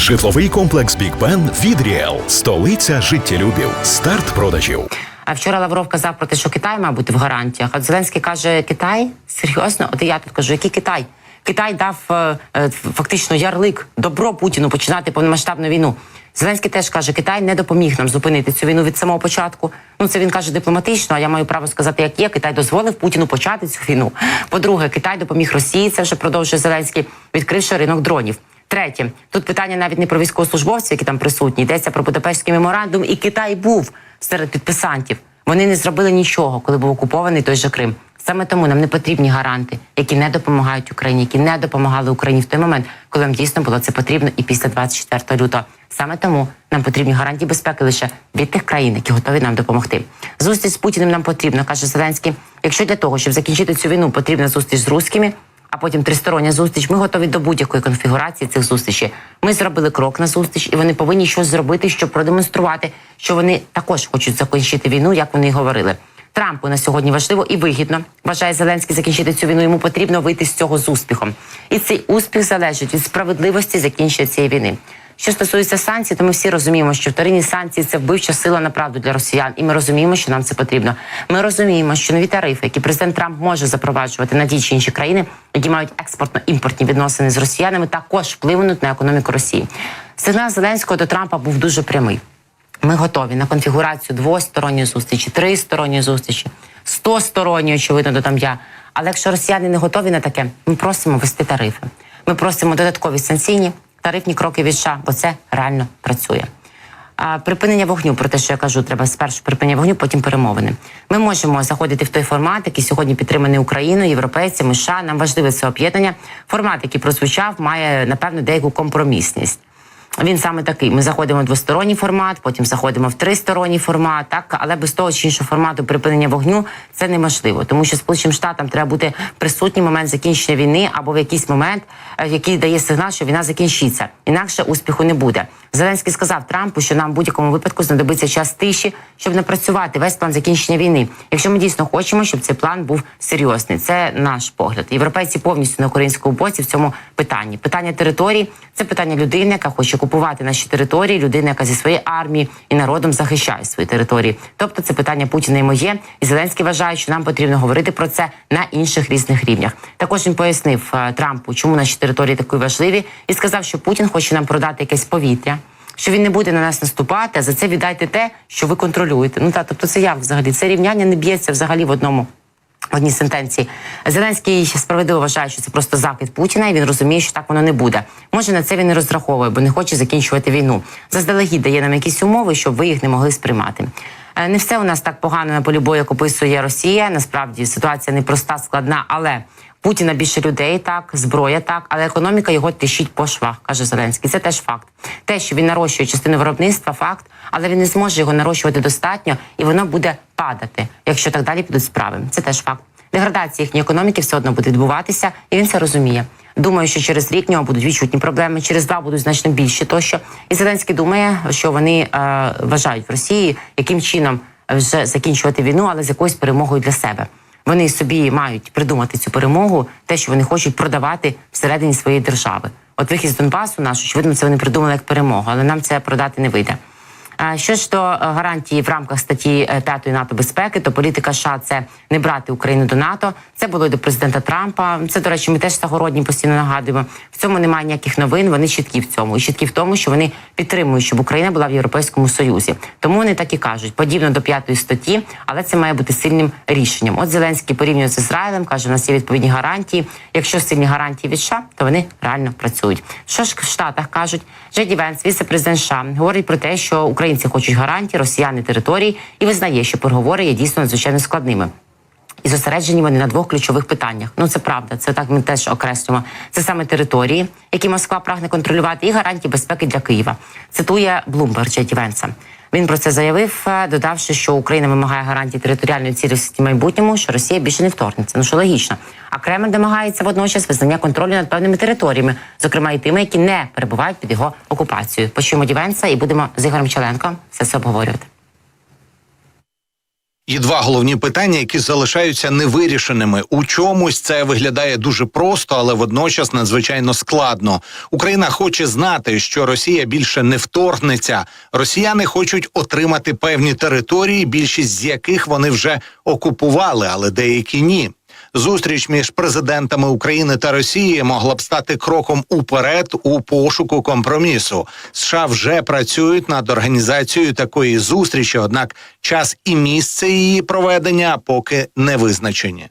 Житловий комплекс Бік Бен від Ріел. Столиця життєлюбів. Старт продажів. А вчора Лавров казав про те, що Китай має бути в гарантіях. От Зеленський каже: Китай? Серйозно? От я тут кажу, який Китай? Китай дав е, е, фактично ярлик добро Путіну починати повномасштабну війну. Зеленський теж каже, Китай не допоміг нам зупинити цю війну від самого початку. Ну це він каже дипломатично. А я маю право сказати, як є. Китай дозволив Путіну почати цю війну. По-друге, Китай допоміг Росії. Це вже продовжує Зеленський, відкривши ринок дронів. Третє, тут питання навіть не про військовослужбовців, які там присутні. Йдеться про Будапештський меморандум, і Китай був серед підписантів. Вони не зробили нічого, коли був окупований той же Крим. Саме тому нам не потрібні гаранти, які не допомагають Україні, які не допомагали Україні в той момент, коли нам дійсно було це потрібно, і після 24 лютого. Саме тому нам потрібні гарантії безпеки лише від тих країн, які готові нам допомогти. Зустріч з Путіним нам потрібна, каже Зеленський. Якщо для того, щоб закінчити цю війну, потрібна зустріч з русскими, а потім тристороння зустріч. Ми готові до будь-якої конфігурації цих зустрічей. Ми зробили крок на зустріч, і вони повинні щось зробити, щоб продемонструвати, що вони також хочуть закінчити війну, як вони й говорили. Трампу на сьогодні важливо і вигідно. Вважає Зеленський закінчити цю війну. Йому потрібно вийти з цього з успіхом. І цей успіх залежить від справедливості закінчення цієї війни. Що стосується санкцій, то ми всі розуміємо, що вторинні санкції це вбивча сила на правду для росіян, і ми розуміємо, що нам це потрібно. Ми розуміємо, що нові тарифи, які президент Трамп може запроваджувати на ті чи інші країни, які мають експортно-імпортні відносини з росіянами, також впливнуть на економіку Росії. Сигнал Зеленського до Трампа був дуже прямий. Ми готові на конфігурацію двосторонньої зустрічі, тристоронньої зустрічі, стосторонньої, очевидно, додам я. Але якщо росіяни не готові на таке, ми просимо вести тарифи. Ми просимо додаткові санкційні тарифні кроки від США, бо це реально працює. А, припинення вогню, про те, що я кажу, треба спершу припинення вогню, потім перемовини. Ми можемо заходити в той формат, який сьогодні підтриманий Україною, європейцями, США. Нам важливе це об'єднання. Формат, який прозвучав, має напевно деяку компромісність. Він саме такий. Ми заходимо в двосторонній формат, потім заходимо в тристоронній формат, так але без того чи іншого формату припинення вогню це неможливо, тому що сполученим штатам треба бути присутній момент закінчення війни або в якийсь момент, е, який дає сигнал, що війна закінчиться. Інакше успіху не буде. Зеленський сказав Трампу, що нам в будь-якому випадку знадобиться час тиші, щоб напрацювати весь план закінчення війни. Якщо ми дійсно хочемо, щоб цей план був серйозний, це наш погляд. Європейці повністю на українському боці в цьому питанні. Питання території це питання людини, яка хоче купувати наші території, людина, яка зі своєї армії і народом захищає свої території. Тобто, це питання Путіна і моє. І Зеленський вважає, що нам потрібно говорити про це на інших різних рівнях. Також він пояснив е, Трампу, чому наші території такі важливі, і сказав, що Путін хоче нам продати якесь повітря. Що він не буде на нас наступати, а за це віддайте те, що ви контролюєте. Ну та тобто, це як взагалі це рівняння не б'ється взагалі в одному одній сентенції. Зеленський справедливо вважає, що це просто закид Путіна, і він розуміє, що так воно не буде. Може на це він не розраховує, бо не хоче закінчувати війну. Заздалегідь дає нам якісь умови, щоб ви їх не могли сприймати. Е, Не все у нас так погано на полі бою, як описує Росія. Насправді ситуація непроста, складна, але Путіна більше людей, так, зброя так, але економіка його тищить по швах, каже Зеленський. Це теж факт. Те, що він нарощує частину виробництва, факт, але він не зможе його нарощувати достатньо, і воно буде падати, якщо так далі підуть справи. Це теж факт. Деградація їхньої економіки все одно буде відбуватися, і він це розуміє. Думаю, що через рік нього будуть відчутні проблеми, через два будуть значно більші тощо. І Зеленський думає, що вони е, вважають в Росії, яким чином вже закінчувати війну, але з якоюсь перемогою для себе. Вони собі мають придумати цю перемогу, те, що вони хочуть продавати всередині своєї держави. От вихід з Донбасу наш, очевидно, це вони придумали як перемогу, але нам це продати не вийде. Що ж до е, гарантії в рамках статті е, 5 НАТО безпеки, то політика США – це не брати Україну до НАТО. Це було до президента Трампа. Це, до речі, ми теж Загородні постійно нагадуємо. В цьому немає ніяких новин. Вони чіткі в цьому. І чіткі в тому, що вони підтримують, щоб Україна була в Європейському Союзі. Тому вони так і кажуть, подібно до п'ятої статті, але це має бути сильним рішенням. От Зеленський порівнює з Ізраїлем, каже, у нас є відповідні гарантії. Якщо сильні гарантії від США, то вони реально працюють. Що ж в Штатах кажуть, Джеді Венс, віце-президент США, говорить про те, що українці хочуть гарантії, росіяни території, і визнає, що переговори є дійсно надзвичайно складними. І зосереджені вони на двох ключових питаннях. Ну це правда, це так ми теж окреслюємо. Це саме території, які Москва прагне контролювати, і гарантії безпеки для Києва. Цитує Блумберг Джеді Венса. Він про це заявив, е, додавши, що Україна вимагає гарантій територіальної цілісності майбутньому, що Росія більше не вторгнеться. Ну що логічно. А Кремль домагається водночас визнання контролю над певними територіями, зокрема і тими, які не перебувають під його окупацією. Почуємо Дівенса і будемо з Ігорем Челенком все це обговорювати. Є два головні питання, які залишаються невирішеними. У чомусь це виглядає дуже просто, але водночас надзвичайно складно. Україна хоче знати, що Росія більше не вторгнеться. Росіяни хочуть отримати певні території, більшість з яких вони вже окупували, але деякі ні. Зустріч між президентами України та Росії могла б стати кроком уперед у пошуку компромісу. США вже працюють над організацією такої зустрічі однак час і місце її проведення поки не визначені.